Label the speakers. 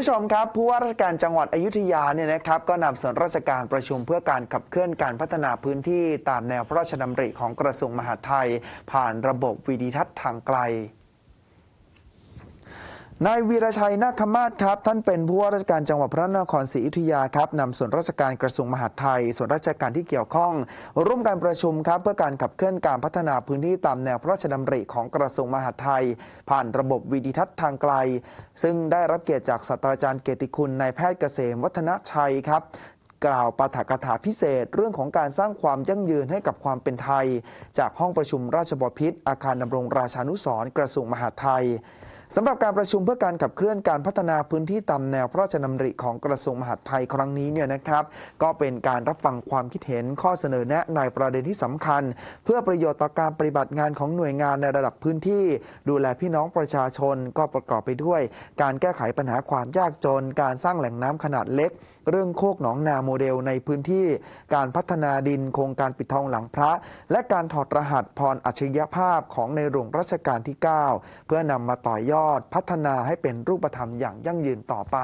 Speaker 1: ผู้ชมครับผู้ว่าราชการจังหวัดอยุธยาเนี่ยนะครับก็นำส่วนราชการประชุมเพื่อการขับเคลื่อนการพัฒนาพื้นที่ตามแนวพระราชดำริของกระทรวงมหาดไทย ผ่านระบบวิดีทัศน์ทางไกล นายวีรชัยนาคมาศครับ ท่านเป็นผู้ว่าราชการจังหวัดพระนครศรีอยุธยาครับนำส่วนราชการกระทรวงมหาดไทย ส่วนราชการที่เกี่ยวข้อง ร่วมการประชุมครับเพื่อการขับเคลื่อนการพัฒนาพื้นที่ตามแนวพระราชดำริของกระทรวงมหาดไทย ผ่านระบบวิดิทัศน์ทางไกล ซึ่งได้รับเกียรติจากศาสตราจารย์เกติคุณนายแพทย์เกษมวัฒนชัยครับกล่าวปาฐกถาพิเศษ เรื่องของการสร้างความยั่งยืนให้กับความเป็นไทย จากห้องประชุมราชบพิษอาคารดำรงราชานุสรณ์กระทรวงมหาดไทย สำหรับการประชุมเพื่อการขับเคลื่อนการพัฒนาพื้นที่ตามแนวพระราชดำริของกระทรวงมหาดไทยครั้งนี้เนี่ยนะครับ ก็เป็นการรับฟังความคิดเห็นข้อเสนอแนะในประเด็นที่สำคัญ เพื่อประโยชน์ต่อการปฏิบัติงานของหน่วยงานในระดับพื้นที่ ดูแลพี่น้องประชาชนก็ประกอบไปด้วย การแก้ไขปัญหาความยากจน การสร้างแหล่งน้ำขนาดเล็ก เรื่องโคกหนองนาโมเดลในพื้นที่ การพัฒนาดินโครงการปิดทองหลังพระ และการถอดรหัสพรอัจฉริยภาพของในหลวงรัชกาลที่ 9 เพื่อนำมาต่อยอดยอดพัฒนาให้เป็นรูปธรรมอย่างยั่งยืนต่อไป